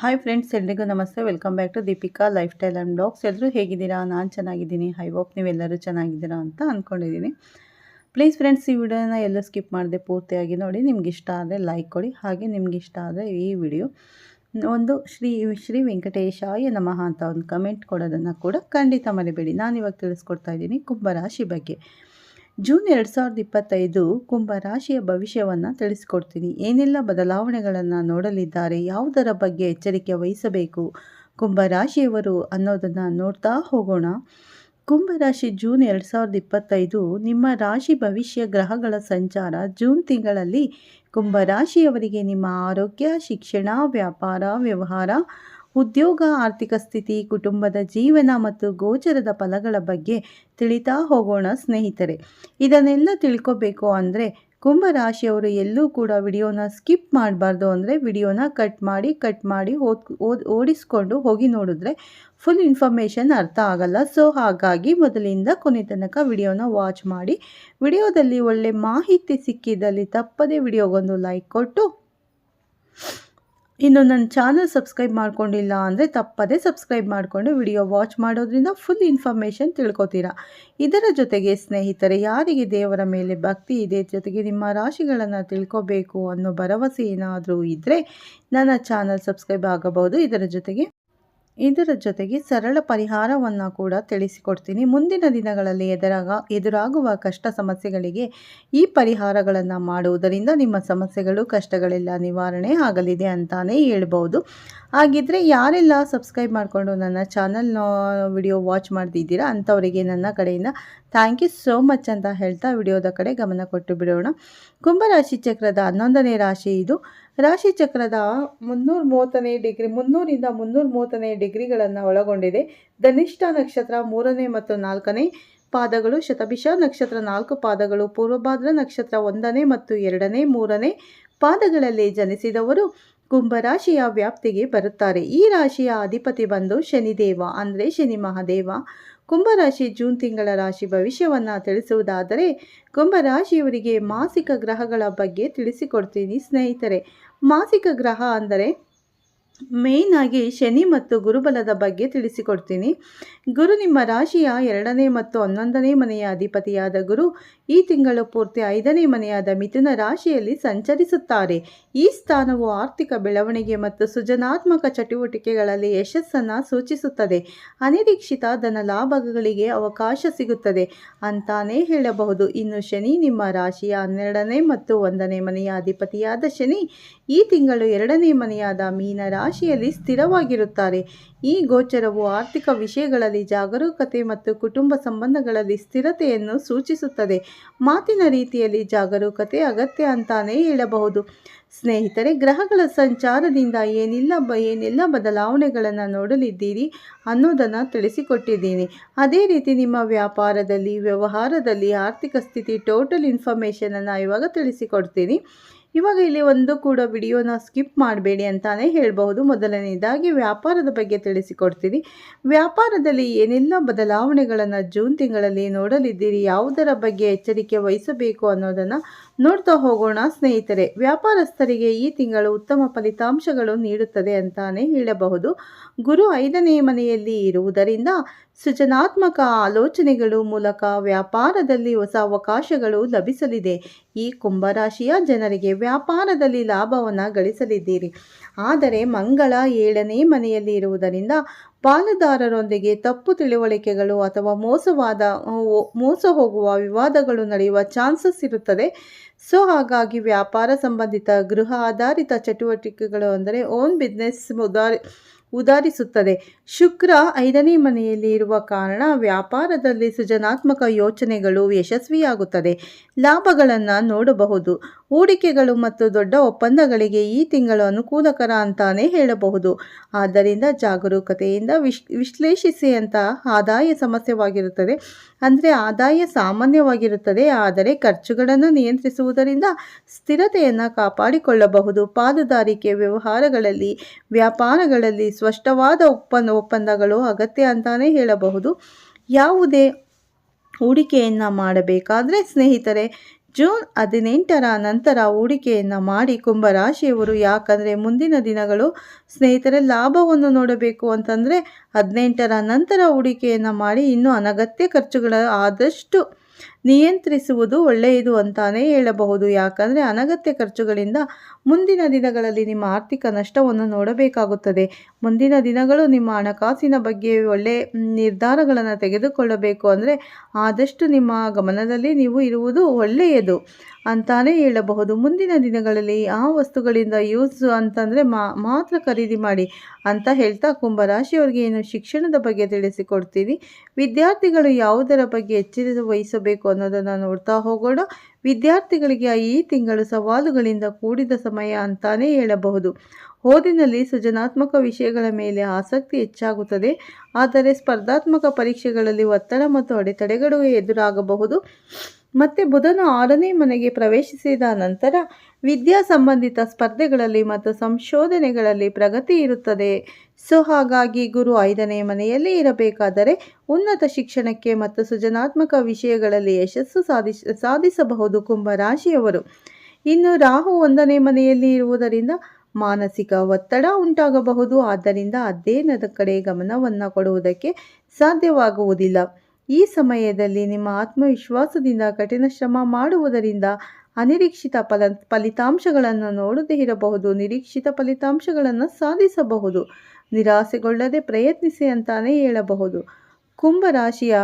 Hi friends ಎಲ್ರಿಗೂ ನಮಸ್ತೆ. Welcome back to Deepika lifestyle and blogs ಎಲ್ಲರೂ ಹೇಗಿದ್ದೀರಾ? ನಾನು ಚೆನ್ನಾಗಿದ್ದೀನಿ. ಐ ಹೋಪ್ ನೀವೆಲ್ಲರೂ ಚೆನ್ನಾಗಿದ್ದೀರಾ ಅಂತ ಅಂದ್ಕೊಂಡಿದ್ದೀನಿ ಪ್ಲೀಸ್ ಫ್ರೆಂಡ್ಸ್ ಈ ವಿಡಿಯೋನ ಎಲ್ಲೂ ಸ್ಕಿಪ್ ಮಾಡದೆ ಪೂರ್ತಿಯಾಗಿ ನೋಡಿ. ನಿಮ್ಗೆ ಇಷ್ಟ ಆದರೆ ಲೈಕ್ ಕೊಡಿ. ಹಾಗೆ ನಿಮ್ಗೆ ಇಷ್ಟ ಆದರೆ ಈ ವಿಡಿಯೋ ಒಂದು ಶ್ರೀ ಶ್ರೀ ವೆಂಕಟೇಶಾಯ ನಮಃ ಅಂತ ಒಂದು ಕಮೆಂಟ್ ಕೊಡೋದನ್ನು ಕೂಡ ಖಂಡಿತ ಮರಿಬೇಡಿ. ನಾನು ಇವಾಗ ತಿಳಿಸ್ಕೊಡ್ತಾ ಇದ್ದೀನಿ ಕುಂಭರಾಶಿ ಬಗ್ಗೆ. ಜೂನ್ ಎರಡು ಸಾವಿರದ ಇಪ್ಪತ್ತೈದು ಕುಂಭ ರಾಶಿಯ ಭವಿಷ್ಯವನ್ನು ತಿಳಿಸ್ಕೊಡ್ತೀನಿ. ಏನೆಲ್ಲ ಬದಲಾವಣೆಗಳನ್ನು ನೋಡಲಿದ್ದಾರೆ, ಯಾವುದರ ಬಗ್ಗೆ ಎಚ್ಚರಿಕೆ ವಹಿಸಬೇಕು, ಕುಂಭ ರಾಶಿಯವರು ಅನ್ನೋದನ್ನು ನೋಡ್ತಾ ಹೋಗೋಣ. ಕುಂಭರಾಶಿ ಜೂನ್ ಎರಡು ಸಾವಿರದ ಇಪ್ಪತ್ತೈದು ನಿಮ್ಮ ರಾಶಿ ಭವಿಷ್ಯ ಗ್ರಹಗಳ ಸಂಚಾರ. ಜೂನ್ ತಿಂಗಳಲ್ಲಿ ಕುಂಭರಾಶಿಯವರಿಗೆ ನಿಮ್ಮ ಆರೋಗ್ಯ, ಶಿಕ್ಷಣ, ವ್ಯಾಪಾರ, ವ್ಯವಹಾರ ಉದ್ಯೋಗ, ಆರ್ಥಿಕ ಸ್ಥಿತಿ, ಕುಟುಂಬದ ಜೀವನ ಮತ್ತು ಗೋಚರದ ಫಲಗಳ ಬಗ್ಗೆ ತಿಳಿತಾ ಹೋಗೋಣ ಸ್ನೇಹಿತರೆ. ಇದನ್ನೆಲ್ಲ ತಿಳ್ಕೊಬೇಕು ಅಂದರೆ ಕುಂಭರಾಶಿಯವರು ಎಲ್ಲೂ ಕೂಡ ವಿಡಿಯೋನ ಸ್ಕಿಪ್ ಮಾಡಬಾರ್ದು ಅಂದರೆ ವಿಡಿಯೋನ ಕಟ್ ಮಾಡಿ ಕಟ್ ಮಾಡಿ ಓದ್ ಓಡಿಸ್ಕೊಂಡು ಹೋಗಿ ನೋಡಿದ್ರೆ ಫುಲ್ ಇನ್ಫಾರ್ಮೇಷನ್ ಅರ್ಥ ಆಗಲ್ಲ. ಸೊ, ಹಾಗಾಗಿ ಮೊದಲಿಂದ ಕೊನೆ ತನಕ ವಿಡಿಯೋನ ವಾಚ್ ಮಾಡಿ, ವಿಡಿಯೋದಲ್ಲಿ ಒಳ್ಳೆ ಮಾಹಿತಿ ಸಿಕ್ಕಿದಲ್ಲಿ ತಪ್ಪದೇ ವಿಡಿಯೋಗೊಂದು ಲೈಕ್ ಕೊಟ್ಟು ಇನ್ನು ನನ್ನ ಚಾನಲ್ ಸಬ್ಸ್ಕ್ರೈಬ್ ಮಾಡ್ಕೊಂಡಿಲ್ಲ ಅಂದರೆ ತಪ್ಪದೇ ಸಬ್ಸ್ಕ್ರೈಬ್ ಮಾಡಿಕೊಂಡು ವಿಡಿಯೋ ವಾಚ್ ಮಾಡೋದ್ರಿಂದ ಫುಲ್ ಇನ್ಫಾರ್ಮೇಷನ್ ತಿಳ್ಕೊತೀರಾ. ಇದರ ಜೊತೆಗೆ ಸ್ನೇಹಿತರೆ, ಯಾರಿಗೆ ದೇವರ ಮೇಲೆ ಭಕ್ತಿ ಇದೆ, ಜೊತೆಗೆ ನಿಮ್ಮ ರಾಶಿಗಳನ್ನು ತಿಳ್ಕೊಬೇಕು ಅನ್ನೋ ಭರವಸೆ ಏನಾದರೂ ಇದ್ದರೆ ನನ್ನ ಚಾನಲ್ ಸಬ್ಸ್ಕ್ರೈಬ್ ಆಗಬಹುದು. ಇದರ ಜೊತೆಗೆ ಇದರ ಜೊತೆಗೆ ಸರಳ ಪರಿಹಾರವನ್ನು ಕೂಡ ತಿಳಿಸಿಕೊಡ್ತೀನಿ. ಮುಂದಿನ ದಿನಗಳಲ್ಲಿ ಎದುರಾಗ, ಎದುರಾಗುವ ಕಷ್ಟ ಸಮಸ್ಯೆಗಳಿಗೆ ಈ ಪರಿಹಾರಗಳನ್ನು ಮಾಡುವುದರಿಂದ ನಿಮ್ಮ ಸಮಸ್ಯೆಗಳು, ಕಷ್ಟಗಳೆಲ್ಲ ನಿವಾರಣೆ ಆಗಲಿದೆ ಅಂತಾನೆ ಹೇಳ್ಬೋದು. ಹಾಗಿದ್ರೆ ಯಾರೆಲ್ಲ ಸಬ್ಸ್ಕ್ರೈಬ್ ಮಾಡಿಕೊಂಡು ನನ್ನ ಚಾನಲ್ನ ವಿಡಿಯೋ ವಾಚ್ ಮಾಡ್ತಿದ್ದೀರಾ, ಅಂಥವರಿಗೆ ನನ್ನ ಕಡೆಯಿಂದ ಥ್ಯಾಂಕ್ ಯು ಸೋ ಮಚ್ ಅಂತ ಹೇಳ್ತಾ ವಿಡಿಯೋದ ಕಡೆ ಗಮನ ಕೊಟ್ಟು ಬಿಡೋಣ. ಕುಂಭರಾಶಿ ಚಕ್ರದ ಹನ್ನೊಂದನೇ ರಾಶಿ ಇದು. ರಾಶಿ ಚಕ್ರದ ಮುನ್ನೂರ ಮೂವತ್ತನೇ ಡಿಗ್ರಿ, ಮುನ್ನೂರಿಂದ ಮುನ್ನೂರ ಮೂವತ್ತನೇ ಡಿಗ್ರಿಗಳನ್ನು ಒಳಗೊಂಡಿದೆ. ಧನಿಷ್ಠ ನಕ್ಷತ್ರ ಮೂರನೇ ಮತ್ತು ನಾಲ್ಕನೇ ಪಾದಗಳು, ಶತಭಿಷ ನಕ್ಷತ್ರ ನಾಲ್ಕು ಪಾದಗಳು, ಪೂರ್ವಭಾದ್ರ ನಕ್ಷತ್ರ ಒಂದನೇ ಮತ್ತು ಎರಡನೇ, ಮೂರನೇ ಪಾದಗಳಲ್ಲಿ ಜನಿಸಿದವರು ಕುಂಭರಾಶಿಯ ವ್ಯಾಪ್ತಿಗೆ ಬರುತ್ತಾರೆ. ಈ ರಾಶಿಯ ಅಧಿಪತಿ ಬಂದು ಶನಿದೇವ, ಅಂದರೆ ಶನಿ ಮಹಾದೇವ. ಕುಂಭರಾಶಿ ಜೂನ್ ತಿಂಗಳ ರಾಶಿ ಭವಿಷ್ಯವನ್ನು ತಿಳಿಸುವುದಾದರೆ ಕುಂಭರಾಶಿಯವರಿಗೆ ಮಾಸಿಕ ಗ್ರಹಗಳ ಬಗ್ಗೆ ತಿಳಿಸಿಕೊಡ್ತೀನಿ ಸ್ನೇಹಿತರೆ. ಮಾಸಿಕ ಗ್ರಹ ಅಂದರೆ ಮೇಯ್ನ್ ಆಗಿ ಶನಿ ಮತ್ತು ಗುರುಬಲದ ಬಗ್ಗೆ ತಿಳಿಸಿಕೊಡ್ತೀನಿ. ಗುರು ನಿಮ್ಮ ರಾಶಿಯ ಎರಡನೇ ಮತ್ತು ಹನ್ನೊಂದನೇ ಮನೆಯ ಅಧಿಪತಿಯಾದ ಗುರು ಈ ತಿಂಗಳು ಪೂರ್ತಿ ಐದನೇ ಮನೆಯಾದ ಮಿಥುನ ರಾಶಿಯಲ್ಲಿ ಸಂಚರಿಸುತ್ತಾರೆ. ಈ ಸ್ಥಾನವು ಆರ್ಥಿಕ ಬೆಳವಣಿಗೆ ಮತ್ತು ಸೃಜನಾತ್ಮಕ ಚಟುವಟಿಕೆಗಳಲ್ಲಿ ಯಶಸ್ಸನ್ನು ಸೂಚಿಸುತ್ತದೆ. ಅನಿರೀಕ್ಷಿತ ಧನ ಲಾಭಗಳಿಗೆ ಅವಕಾಶ ಸಿಗುತ್ತದೆ ಅಂತಾನೇ ಹೇಳಬಹುದು. ಇನ್ನು ಶನಿ ನಿಮ್ಮ ರಾಶಿಯ ಹನ್ನೆರಡನೇ ಮತ್ತು ಒಂದನೇ ಮನೆಯ ಅಧಿಪತಿಯಾದ ಶನಿ ಈ ತಿಂಗಳು ಎರಡನೇ ಮನೆಯಾದ ಮೀನ ರಾಶಿಯಲ್ಲಿ ಸ್ಥಿರವಾಗಿರುತ್ತಾರೆ. ಈ ಗೋಚರವು ಆರ್ಥಿಕ ವಿಷಯಗಳಲ್ಲಿ ಜಾಗರೂಕತೆ ಮತ್ತು ಕುಟುಂಬ ಸಂಬಂಧಗಳಲ್ಲಿ ಸ್ಥಿರತೆಯನ್ನು ಸೂಚಿಸುತ್ತದೆ. ಮಾತಿನ ರೀತಿಯಲ್ಲಿ ಜಾಗರೂಕತೆ ಅಗತ್ಯ ಅಂತಾನೇ ಹೇಳಬಹುದು. ಸ್ನೇಹಿತರೆ, ಗ್ರಹಗಳ ಸಂಚಾರದಿಂದ ಏನಿಲ್ಲ ಬ, ಏನೆಲ್ಲ ಬದಲಾವಣೆಗಳನ್ನು ನೋಡಲಿದ್ದೀರಿ ಅನ್ನೋದನ್ನು ತಿಳಿಸಿಕೊಟ್ಟಿದ್ದೀನಿ. ಅದೇ ರೀತಿ ನಿಮ್ಮ ವ್ಯಾಪಾರದಲ್ಲಿ, ವ್ಯವಹಾರದಲ್ಲಿ ಆರ್ಥಿಕ ಸ್ಥಿತಿ ಟೋಟಲ್ ಇನ್ಫಾರ್ಮೇಷನನ್ನು ಇವಾಗ ತಿಳಿಸಿಕೊಡ್ತೀನಿ. ಇವಾಗ ಇಲ್ಲಿ ಒಂದು ಕೂಡ ವಿಡಿಯೋನ ಸ್ಕಿಪ್ ಮಾಡಬೇಡಿ ಅಂತಾನೆ ಹೇಳಬಹುದು. ಮೊದಲನೇದಾಗಿ ವ್ಯಾಪಾರದ ಬಗ್ಗೆ ತಿಳಿಸಿಕೊಡ್ತೀನಿ. ವ್ಯಾಪಾರದಲ್ಲಿ ಏನೆಲ್ಲ ಬದಲಾವಣೆಗಳನ್ನು ಜೂನ್ ತಿಂಗಳಲ್ಲಿ ನೋಡಲಿದ್ದೀರಿ, ಯಾವುದರ ಬಗ್ಗೆ ಎಚ್ಚರಿಕೆ ವಹಿಸಬೇಕು ಅನ್ನೋದನ್ನು ನೋಡ್ತಾ ಹೋಗೋಣ ಸ್ನೇಹಿತರೆ. ವ್ಯಾಪಾರಸ್ಥರಿಗೆ ಈ ತಿಂಗಳು ಉತ್ತಮ ಫಲಿತಾಂಶಗಳು ನೀಡುತ್ತದೆ ಅಂತಾನೆ ಹೇಳಬಹುದು. ಗುರು ಐದನೇ ಮನೆಯಲ್ಲಿ ಇರುವುದರಿಂದ ಸೃಜನಾತ್ಮಕ ಆಲೋಚನೆಗಳು ಮೂಲಕ ವ್ಯಾಪಾರದಲ್ಲಿ ಹೊಸ ಅವಕಾಶಗಳು ಲಭಿಸಲಿದೆ. ಈ ಕುಂಭರಾಶಿಯ ಜನರಿಗೆ ವ್ಯಾಪಾರದಲ್ಲಿ ಲಾಭವನ್ನು ಗಳಿಸಲಿದ್ದೀರಿ. ಆದರೆ ಮಂಗಳ ಏಳನೇ ಮನೆಯಲ್ಲಿ ಇರುವುದರಿಂದ ಪಾಲುದಾರರೊಂದಿಗೆ ತಪ್ಪು ತಿಳುವಳಿಕೆಗಳು ಅಥವಾ ಮೋಸವಾದ ಮೋಸ ಹೋಗುವ ವಿವಾದಗಳು ನಡೆಯುವ ಚಾನ್ಸಸ್ ಇರುತ್ತದೆ. ಸೊ, ಹಾಗಾಗಿ ವ್ಯಾಪಾರ ಸಂಬಂಧಿತ ಗೃಹ ಆಧಾರಿತ ಚಟುವಟಿಕೆಗಳು ಅಂದರೆ ಓನ್ ಬಿಸ್ನೆಸ್ ಉದಾರಿ ಉದಾರಿಸುತ್ತದೆ. ಶುಕ್ರ ಐದನೇ ಮನೆಯಲ್ಲಿ ಇರುವ ಕಾರಣ ವ್ಯಾಪಾರದಲ್ಲಿ ಸೃಜನಾತ್ಮಕ ಯೋಚನೆಗಳು ಯಶಸ್ವಿಯಾಗುತ್ತದೆ. ಲಾಭಗಳನ್ನು ನೋಡಬಹುದು. ಹೂಡಿಕೆಗಳು ಮತ್ತು ದೊಡ್ಡ ಒಪ್ಪಂದಗಳಿಗೆ ಈ ತಿಂಗಳು ಅನುಕೂಲಕರ ಅಂತಾನೆ ಹೇಳಬಹುದು. ಆದ್ದರಿಂದ ಜಾಗರೂಕತೆಯಿಂದ ವಿಶ್, ವಿಶ್ಲೇಷಿಸಿ ಅಂತ ಆದಾಯ ಸಮಸ್ಯೆವಾಗಿರುತ್ತದೆ. ಅಂದರೆ ಆದಾಯ ಸಾಮಾನ್ಯವಾಗಿರುತ್ತದೆ, ಆದರೆ ಖರ್ಚುಗಳನ್ನು ನಿಯಂತ್ರಿಸುವುದರಿಂದ ಸ್ಥಿರತೆಯನ್ನು ಕಾಪಾಡಿಕೊಳ್ಳಬಹುದು. ಪಾಲುದಾರಿಕೆ ವ್ಯವಹಾರಗಳಲ್ಲಿ, ವ್ಯಾಪಾರಗಳಲ್ಲಿ ಸ್ಪಷ್ಟವಾದ ಒಪ್ಪಂದ ಒಪ್ಪಂದಗಳು ಅಗತ್ಯ ಅಂತಾನೆ ಹೇಳಬಹುದು. ಯಾವುದೇ ಹೂಡಿಕೆಯನ್ನು ಮಾಡಬೇಕಾದ್ರೆ ಸ್ನೇಹಿತರೆ, ಜೂನ್ ಹದಿನೆಂಟರ ನಂತರ ಹೂಡಿಕೆಯನ್ನು ಮಾಡಿ ಕುಂಭರಾಶಿಯವರು ಯಾಕಂದರೆ ಮುಂದಿನ ದಿನಗಳು ಸ್ನೇಹಿತರೆ ಲಾಭವನ್ನು ನೋಡಬೇಕು ಅಂತಂದರೆ ಹದಿನೆಂಟರ ನಂತರ ಹೂಡಿಕೆಯನ್ನು ಮಾಡಿ ಇನ್ನೂ ಅನಗತ್ಯ ಖರ್ಚುಗಳ ಆದಷ್ಟು ನಿಯಂತ್ರಿಸುವುದು ಒಳ್ಳೆಯದು ಅಂತಾನೇ ಹೇಳಬಹುದು. ಯಾಕಂದರೆ ಅನಗತ್ಯ ಖರ್ಚುಗಳಿಂದ ಮುಂದಿನ ದಿನಗಳಲ್ಲಿ ನಿಮ್ಮ ಆರ್ಥಿಕ ನಷ್ಟವನ್ನು ನೋಡಬೇಕಾಗುತ್ತದೆ. ಮುಂದಿನ ದಿನಗಳು ನಿಮ್ಮ ಹಣಕಾಸಿನ ಬಗ್ಗೆ ಒಳ್ಳೆ ನಿರ್ಧಾರಗಳನ್ನು ತೆಗೆದುಕೊಳ್ಳಬೇಕು ಅಂದರೆ ಆದಷ್ಟು ನಿಮ್ಮ ಗಮನದಲ್ಲಿ ನೀವು ಇರುವುದು ಒಳ್ಳೆಯದು ಅಂತಾನೇ ಹೇಳಬಹುದು. ಮುಂದಿನ ದಿನಗಳಲ್ಲಿ ಆ ವಸ್ತುಗಳಿಂದ ಯೂಸ್ ಅಂತಂದರೆ ಮಾತ್ರ ಖರೀದಿ ಮಾಡಿ ಅಂತ ಹೇಳ್ತಾ ಕುಂಭರಾಶಿಯವರಿಗೆ ಏನು ಶಿಕ್ಷಣದ ಬಗ್ಗೆ ತಿಳಿಸಿಕೊಡ್ತೀನಿ. ವಿದ್ಯಾರ್ಥಿಗಳು ಯಾವುದರ ಬಗ್ಗೆ ಎಚ್ಚರಿಕೆ ವಹಿಸಬೇಕು ಅನ್ನೋದನ್ನು ನೋಡ್ತಾ ಹೋಗೋಣ. ವಿದ್ಯಾರ್ಥಿಗಳಿಗೆ ಈ ತಿಂಗಳು ಸವಾಲುಗಳಿಂದ ಕೂಡಿದ ಸಮಯ ಅಂತಾನೇ ಹೇಳಬಹುದು. ಓದಿನಲ್ಲಿ ಸೃಜನಾತ್ಮಕ ವಿಷಯಗಳ ಮೇಲೆ ಆಸಕ್ತಿ ಹೆಚ್ಚಾಗುತ್ತದೆ. ಆದರೆ ಸ್ಪರ್ಧಾತ್ಮಕ ಪರೀಕ್ಷೆಗಳಲ್ಲಿ ಒತ್ತಡ ಮತ್ತು ಅಡೆತಡೆಗಳು ಎದುರಾಗಬಹುದು. ಮತ್ತು ಬುಧನ ಆರನೇ ಮನೆಗೆ ಪ್ರವೇಶಿಸಿದ ನಂತರ ವಿದ್ಯಾ ಸಂಬಂಧಿತ ಸ್ಪರ್ಧೆಗಳಲ್ಲಿ ಮತ್ತು ಸಂಶೋಧನೆಗಳಲ್ಲಿ ಪ್ರಗತಿ ಇರುತ್ತದೆ. ಸೊ, ಹಾಗಾಗಿ ಗುರು ಐದನೇ ಮನೆಯಲ್ಲಿ ಇರಬೇಕಾದರೆ ಉನ್ನತ ಶಿಕ್ಷಣಕ್ಕೆ ಮತ್ತು ಸೃಜನಾತ್ಮಕ ವಿಷಯಗಳಲ್ಲಿ ಯಶಸ್ಸು ಸಾಧಿಸ ಸಾಧಿಸಬಹುದು ಕುಂಭರಾಶಿಯವರು. ಇನ್ನು ರಾಹು ಒಂದನೇ ಮನೆಯಲ್ಲಿ ಇರುವುದರಿಂದ ಮಾನಸಿಕ ಒತ್ತಡ ಉಂಟಾಗಬಹುದು. ಆದ್ದರಿಂದ ಅಧ್ಯಯನದ ಕಡೆ ಗಮನವನ್ನು ಕೊಡುವುದಕ್ಕೆ ಸಾಧ್ಯವಾಗುವುದಿಲ್ಲ. ಈ ಸಮಯದಲ್ಲಿ ನಿಮ್ಮ ಆತ್ಮವಿಶ್ವಾಸದಿಂದ ಕಠಿಣ ಶ್ರಮ ಮಾಡುವುದರಿಂದ ಅನಿರೀಕ್ಷಿತ ಫಲ, ಫಲಿತಾಂಶಗಳನ್ನು ನೋಡದೇ ಇರಬಹುದು, ನಿರೀಕ್ಷಿತ ಫಲಿತಾಂಶಗಳನ್ನು ಸಾಧಿಸಬಹುದು. ನಿರಾಸೆಗೊಳ್ಳದೆ ಪ್ರಯತ್ನಿಸಿ ಅಂತಾನೆ ಹೇಳಬಹುದು. ಕುಂಭರಾಶಿಯ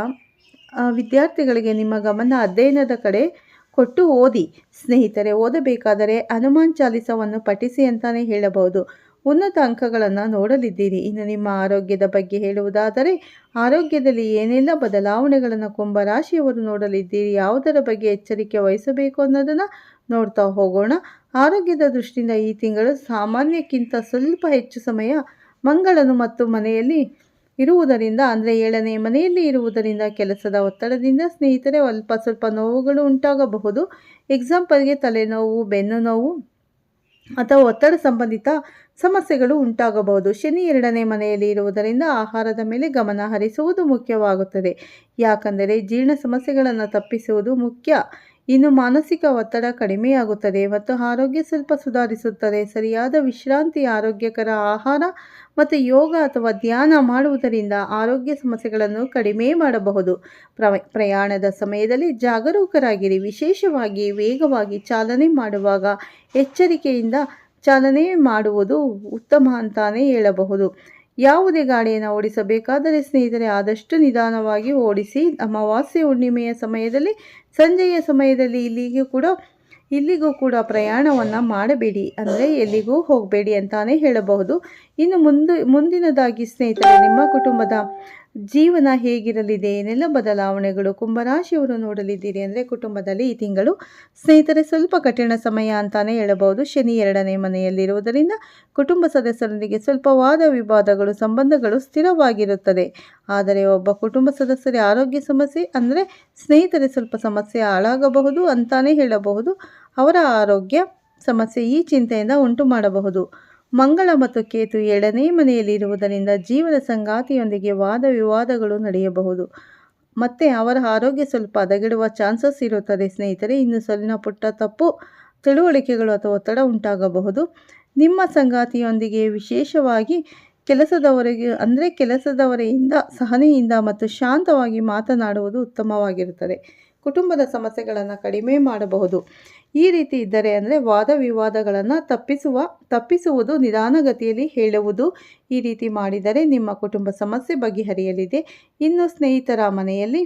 ವಿದ್ಯಾರ್ಥಿಗಳಿಗೆ ನಿಮ್ಮ ಗಮನ ಅಧ್ಯಯನದ ಕಡೆ ಕೊಟ್ಟು ಓದಿ. ಸ್ನೇಹಿತರೆ, ಓದಬೇಕಾದರೆ ಹನುಮಾನ್ ಚಾಲಿಸವನ್ನು ಪಠಿಸಿ ಅಂತಾನೆ ಹೇಳಬಹುದು. ಉನ್ನತ ಅಂಕಗಳನ್ನು ನೋಡಲಿದ್ದೀರಿ. ಇನ್ನು ನಿಮ್ಮ ಆರೋಗ್ಯದ ಬಗ್ಗೆ ಹೇಳುವುದಾದರೆ, ಆರೋಗ್ಯದಲ್ಲಿ ಏನೆಲ್ಲ ಬದಲಾವಣೆಗಳನ್ನು ಕುಂಭರಾಶಿಯವರು ನೋಡಲಿದ್ದೀರಿ, ಯಾವುದರ ಬಗ್ಗೆ ಎಚ್ಚರಿಕೆ ವಹಿಸಬೇಕು ಅನ್ನೋದನ್ನು ನೋಡ್ತಾ ಹೋಗೋಣ. ಆರೋಗ್ಯದ ದೃಷ್ಟಿಯಿಂದ ಈ ತಿಂಗಳು ಸಾಮಾನ್ಯಕ್ಕಿಂತ ಸ್ವಲ್ಪ ಹೆಚ್ಚು ಸಮಯ ಮಂಗಳನು ಮತ್ತು ಮನೆಯಲ್ಲಿ ಇರುವುದರಿಂದ, ಅಂದರೆ ಏಳನೇ ಮನೆಯಲ್ಲಿ ಇರುವುದರಿಂದ ಕೆಲಸದ ಒತ್ತಡದಿಂದ ಸ್ನೇಹಿತರೆ, ಅಲ್ಪ ಸ್ವಲ್ಪ ನೋವುಗಳು ಉಂಟಾಗಬಹುದು. ಎಕ್ಸಾಂಪಲ್ಗೆ ತಲೆನೋವು ಬೆನ್ನು ನೋವು ಅಥವಾ ಒತ್ತಡ ಸಂಬಂಧಿತ ಸಮಸ್ಯೆಗಳು ಉಂಟಾಗಬಹುದು. ಶನಿ ಎರಡನೇ ಮನೆಯಲ್ಲಿ ಇರುವುದರಿಂದ ಆಹಾರದ ಮೇಲೆ ಗಮನ ಹರಿಸುವುದು ಮುಖ್ಯವಾಗುತ್ತದೆ. ಯಾಕಂದರೆ ಜೀರ್ಣ ಸಮಸ್ಯೆಗಳನ್ನು ತಪ್ಪಿಸುವುದು ಮುಖ್ಯ. ಇನ್ನು ಮಾನಸಿಕ ಒತ್ತಡ ಕಡಿಮೆಯಾಗುತ್ತದೆ ಮತ್ತು ಆರೋಗ್ಯ ಸ್ವಲ್ಪ ಸುಧಾರಿಸುತ್ತದೆ. ಸರಿಯಾದ ವಿಶ್ರಾಂತಿ, ಆರೋಗ್ಯಕರ ಆಹಾರ ಮತ್ತು ಯೋಗ ಅಥವಾ ಧ್ಯಾನ ಮಾಡುವುದರಿಂದ ಆರೋಗ್ಯ ಸಮಸ್ಯೆಗಳನ್ನು ಕಡಿಮೆ ಮಾಡಬಹುದು. ಪ್ರಯಾಣದ ಸಮಯದಲ್ಲಿ ಜಾಗರೂಕರಾಗಿರಿ. ವಿಶೇಷವಾಗಿ ವೇಗವಾಗಿ ಚಾಲನೆ ಮಾಡುವಾಗ ಎಚ್ಚರಿಕೆಯಿಂದ ಚಾಲನೆ ಮಾಡುವುದು ಉತ್ತಮ ಅಂತಾನೆ ಹೇಳಬಹುದು. ಯಾವುದೇ ಗಾಡಿಯನ್ನು ಓಡಿಸಬೇಕಾದರೆ ಸ್ನೇಹಿತರೆ, ಆದಷ್ಟು ನಿಧಾನವಾಗಿ ಓಡಿಸಿ. ಅಮಾವಾಸ್ಯೆ ಹುಣ್ಣಿಮೆಯ ಸಮಯದಲ್ಲಿ, ಸಂಜೆಯ ಸಮಯದಲ್ಲಿ ಇಲ್ಲಿಗೂ ಕೂಡ ಇಲ್ಲಿಗೂ ಕೂಡ ಪ್ರಯಾಣವನ್ನು ಮಾಡಬೇಡಿ. ಅಂದರೆ ಎಲ್ಲಿಗೂ ಹೋಗಬೇಡಿ ಅಂತಾನೆ ಹೇಳಬಹುದು. ಇನ್ನು ಮುಂದೆ, ಮುಂದಿನದಾಗಿ ಸ್ನೇಹಿತರೆ, ನಿಮ್ಮ ಕುಟುಂಬದ ಜೀವನ ಹೇಗಿರಲಿದೆ? ಏನೆಲ್ಲ ಬದಲಾವಣೆಗಳು ಕುಂಭರಾಶಿಯವರು ನೋಡಲಿದ್ದೀರಿ ಅಂದರೆ ಕುಟುಂಬದಲ್ಲಿ ಈ ತಿಂಗಳು ಸ್ನೇಹಿತರೆ ಸ್ವಲ್ಪ ಕಠಿಣ ಸಮಯ ಅಂತಾನೆ ಹೇಳಬಹುದು. ಶನಿ ಎರಡನೇ ಮನೆಯಲ್ಲಿರುವುದರಿಂದ ಕುಟುಂಬ ಸದಸ್ಯರೊಂದಿಗೆ ಸ್ವಲ್ಪ ವಾದ ವಿವಾದಗಳು, ಸಂಬಂಧಗಳು ಸ್ಥಿರವಾಗಿರುತ್ತದೆ. ಆದರೆ ಒಬ್ಬ ಕುಟುಂಬ ಸದಸ್ಯರ ಆರೋಗ್ಯ ಸಮಸ್ಯೆ ಅಂದರೆ ಸ್ನೇಹಿತರೆ ಸ್ವಲ್ಪ ಸಮಸ್ಯೆ ಹಾಳಾಗಬಹುದು ಅಂತಾನೆ ಹೇಳಬಹುದು. ಅವರ ಆರೋಗ್ಯ ಸಮಸ್ಯೆ ಈ ಚಿಂತೆಯಿಂದ ಉಂಟು ಮಾಡಬಹುದು ಮಂಗಳ ಮತ್ತು ಕೇತು ಎರಡನೇ ಮನೆಯಲ್ಲಿರುವುದರಿಂದ ಜೀವನ ಸಂಗಾತಿಯೊಂದಿಗೆ ವಾದ ವಿವಾದಗಳು ನಡೆಯಬಹುದು. ಮತ್ತು ಅವರ ಆರೋಗ್ಯ ಸ್ವಲ್ಪ ಹದಗೆಡುವ ಚಾನ್ಸಸ್ ಇರುತ್ತದೆ. ಸ್ನೇಹಿತರೆ, ಇನ್ನು ಸಣ್ಣ ಪುಟ್ಟ ತಪ್ಪು, ತಿಳುವಳಿಕೆಗಳು ಅಥವಾ ಒತ್ತಡ ಉಂಟಾಗಬಹುದು. ನಿಮ್ಮ ಸಂಗಾತಿಯೊಂದಿಗೆ ವಿಶೇಷವಾಗಿ ಕೆಲಸದವರೆಗೆ, ಅಂದರೆ ಕೆಲಸದವರೆಯಿಂದ, ಸಹನೆಯಿಂದ ಮತ್ತು ಶಾಂತವಾಗಿ ಮಾತನಾಡುವುದು ಉತ್ತಮವಾಗಿರುತ್ತದೆ. ಕುಟುಂಬದ ಸಮಸ್ಯೆಗಳನ್ನು ಕಡಿಮೆ ಮಾಡಬಹುದು. ಈ ರೀತಿ ಇದ್ದರೆ ಅಂದರೆ ವಾದ ವಿವಾದಗಳನ್ನು ತಪ್ಪಿಸುವ, ತಪ್ಪಿಸುವುದು ನಿಧಾನಗತಿಯಲ್ಲಿ ಹೇಳುವುದು ಈ ರೀತಿ ಮಾಡಿದರೆ ನಿಮ್ಮ ಕುಟುಂಬ ಸಮಸ್ಯೆ ಬಗೆಹರಿಯಲಿದೆ. ಇನ್ನು ಸ್ನೇಹಿತರ ಮನೆಯಲ್ಲಿ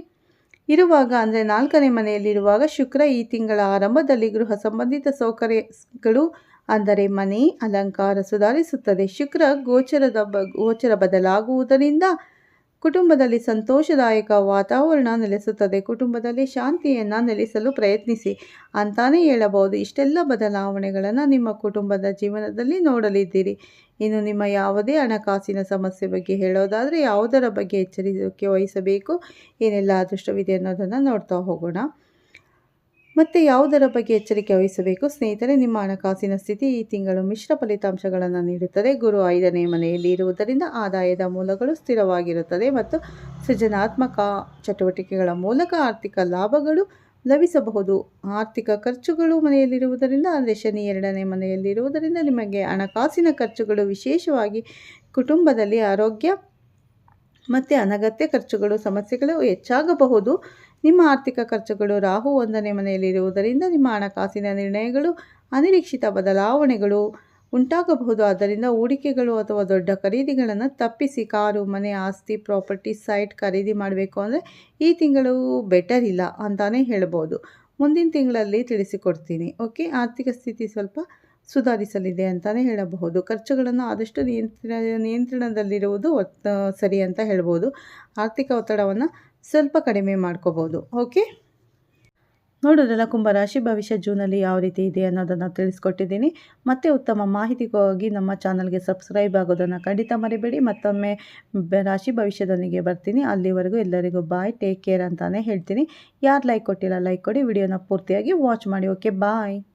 ಇರುವಾಗ ಅಂದರೆ ನಾಲ್ಕನೇ ಮನೆಯಲ್ಲಿರುವಾಗ ಶುಕ್ರ ಈ ತಿಂಗಳ ಆರಂಭದಲ್ಲಿ ಗೃಹ ಸಂಬಂಧಿತ ಸೌಕರ್ಯಗಳು ಅಂದರೆ ಮನೆ, ಅಲಂಕಾರ ಸುಧಾರಿಸುತ್ತದೆ. ಶುಕ್ರ ಗೋಚರದ ಗೋಚರ ಬದಲಾಗುವುದರಿಂದ ಕುಟುಂಬದಲ್ಲಿ ಸಂತೋಷದಾಯಕ ವಾತಾವರಣ ನೆಲೆಸುತ್ತದೆ. ಕುಟುಂಬದಲ್ಲಿ ಶಾಂತಿಯನ್ನು ನೆಲೆಸಲು ಪ್ರಯತ್ನಿಸಿ ಅಂತಾನೆ ಹೇಳಬಹುದು. ಇಷ್ಟೆಲ್ಲ ಬದಲಾವಣೆಗಳನ್ನು ನಿಮ್ಮ ಕುಟುಂಬದ ಜೀವನದಲ್ಲಿ ನೋಡಲಿದ್ದೀರಿ. ಇನ್ನು ನಿಮ್ಮ ಯಾವುದೇ ಹಣಕಾಸಿನ ಸಮಸ್ಯೆ ಬಗ್ಗೆ ಹೇಳೋದಾದರೆ ಯಾವುದರ ಬಗ್ಗೆ ಎಚ್ಚರಿಕೆ ವಹಿಸಬೇಕು? ಏನೆಲ್ಲ ಅದೃಷ್ಟವಿದೆ ಅನ್ನೋದನ್ನು ನೋಡ್ತಾ ಹೋಗೋಣ. ಮತ್ತು ಯಾವುದರ ಬಗ್ಗೆ ಎಚ್ಚರಿಕೆ ವಹಿಸಬೇಕು? ಸ್ನೇಹಿತರೆ, ನಿಮ್ಮ ಹಣಕಾಸಿನ ಸ್ಥಿತಿ ಈ ತಿಂಗಳು ಮಿಶ್ರ ಫಲಿತಾಂಶಗಳನ್ನು ನೀಡುತ್ತದೆ. ಗುರು ಐದನೇ ಮನೆಯಲ್ಲಿ ಇರುವುದರಿಂದ ಆದಾಯದ ಮೂಲಗಳು ಸ್ಥಿರವಾಗಿರುತ್ತದೆ ಮತ್ತು ಸೃಜನಾತ್ಮಕ ಚಟುವಟಿಕೆಗಳ ಮೂಲಕ ಆರ್ಥಿಕ ಲಾಭಗಳು ಲಭಿಸಬಹುದು. ಆರ್ಥಿಕ ಖರ್ಚುಗಳು ಮನೆಯಲ್ಲಿರುವುದರಿಂದ ಅಂದರೆ ಶನಿ ಎರಡನೇ ಮನೆಯಲ್ಲಿರುವುದರಿಂದ ನಿಮಗೆ ಹಣಕಾಸಿನ ಖರ್ಚುಗಳು ವಿಶೇಷವಾಗಿ ಕುಟುಂಬದಲ್ಲಿ ಆರೋಗ್ಯ ಮತ್ತು ಅನಗತ್ಯ ಖರ್ಚುಗಳು, ಸಮಸ್ಯೆಗಳು ಹೆಚ್ಚಾಗಬಹುದು. ನಿಮ್ಮ ಆರ್ಥಿಕ ಖರ್ಚುಗಳು ರಾಹು ಒಂದನೇ ಮನೆಯಲ್ಲಿರುವುದರಿಂದ ನಿಮ್ಮ ಹಣಕಾಸಿನ ನಿರ್ಣಯಗಳು, ಅನಿರೀಕ್ಷಿತ ಬದಲಾವಣೆಗಳು ಉಂಟಾಗಬಹುದು. ಆದ್ದರಿಂದ ಹೂಡಿಕೆಗಳು ಅಥವಾ ದೊಡ್ಡ ಖರೀದಿಗಳನ್ನು ತಪ್ಪಿಸಿ ಕಾರು, ಮನೆ, ಆಸ್ತಿ, ಪ್ರಾಪರ್ಟಿ, ಸೈಟ್ ಖರೀದಿ ಮಾಡಬೇಕು ಅಂದರೆ ಈ ತಿಂಗಳು ಬೆಟರ್ ಇಲ್ಲ ಅಂತಲೇ ಹೇಳ್ಬೋದು. ಮುಂದಿನ ತಿಂಗಳಲ್ಲಿ ತಿಳಿಸಿಕೊಡ್ತೀನಿ. ಓಕೆ? ಆರ್ಥಿಕ ಸ್ಥಿತಿ ಸ್ವಲ್ಪ ಸುಧಾರಿಸಲಿದೆ ಅಂತಲೇ ಹೇಳಬಹುದು. ಖರ್ಚುಗಳನ್ನು ಆದಷ್ಟು ನಿಯಂತ್ರಣ, ನಿಯಂತ್ರಣದಲ್ಲಿರುವುದು ಸರಿ ಅಂತ ಹೇಳ್ಬೋದು. ಆರ್ಥಿಕ ಒತ್ತಡವನ್ನು ಸ್ವಲ್ಪ ಕಡಿಮೆ ಮಾಡ್ಕೋಬೋದು ಓಕೆ ನೋಡೋದಲ್ಲ ಕುಂಭರಾಶಿ ಭವಿಷ್ಯ ಜೂನಲ್ಲಿ ಯಾವ ರೀತಿ ಇದೆ ಅನ್ನೋದನ್ನು ತಿಳಿಸ್ಕೊಟ್ಟಿದ್ದೀನಿ. ಮತ್ತೆ ಉತ್ತಮ ಮಾಹಿತಿಗಾಗಿ ನಮ್ಮ ಚಾನಲ್ಗೆ ಸಬ್ಸ್ಕ್ರೈಬ್ ಆಗೋದನ್ನು ಖಂಡಿತ ಮರಿಬೇಡಿ. ಮತ್ತೊಮ್ಮೆ ರಾಶಿ ಭವಿಷ್ಯದೊಂದಿಗೆ ಬರ್ತೀನಿ. ಅಲ್ಲಿವರೆಗೂ ಎಲ್ಲರಿಗೂ ಬಾಯ್ ಟೇಕ್ ಕೇರ್ ಅಂತಲೇ ಹೇಳ್ತೀನಿ. ಯಾರು ಲೈಕ್ ಕೊಟ್ಟಿಲ್ಲ ಲೈಕ್ ಕೊಡಿ. ವಿಡಿಯೋನ ಪೂರ್ತಿಯಾಗಿ ವಾಚ್ ಮಾಡಿ ಓಕೆ ಬಾಯ್